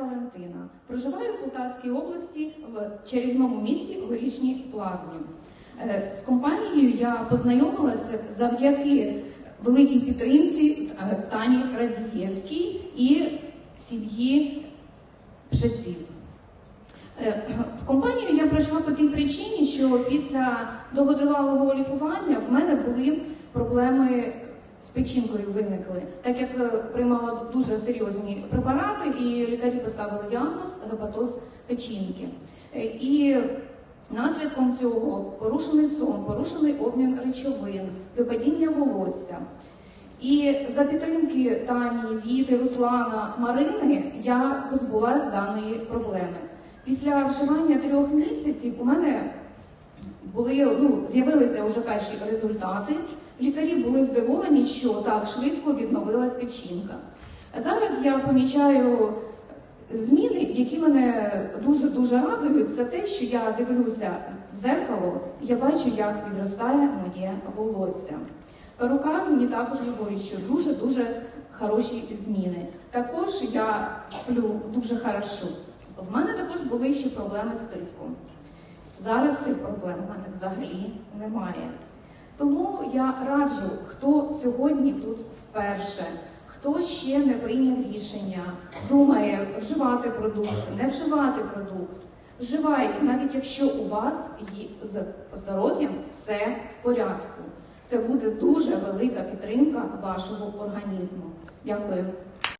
Валентина. Проживаю в Полтавській області в чарівному місті Горішні Плавні. Е, З компанією я познайомилася завдяки великій підтримці е, Тані Радзієвській і сім'ї Пшеців. Е, В компанію я прийшла по тій причині, що після довготривалого лікування в мене були проблеми з печінкою виникли, так як е, приймала дуже серйозні препарати, і лікарі поставили діагноз гепатоз печінки. Е, І наслідком цього порушений сон, порушений обмін речовин, випадіння волосся. І за підтримки Тані, Віти, Руслана, Марини я позбулась даної проблеми. Після вживання трьох місяців у мене були ну, з'явилися вже перші результати. Лікарі були здивовані, що так швидко відновилась печінка. Зараз я помічаю зміни, які мене дуже дуже радують. Це те, що я дивлюся в зеркало, я бачу, як відростає моє волосся. Рука мені також говорить, що дуже дуже хороші зміни. Також я сплю дуже хорошо. В мене також були ще проблеми з тиском. Зараз цих проблем у мене взагалі немає. Тому я раджу, хто сьогодні тут вперше, хто ще не прийняв рішення, думає вживати продукт, не вживати продукт. Вживайте, навіть якщо у вас з здоров'ям все в порядку. Це буде дуже велика підтримка вашого організму. Дякую.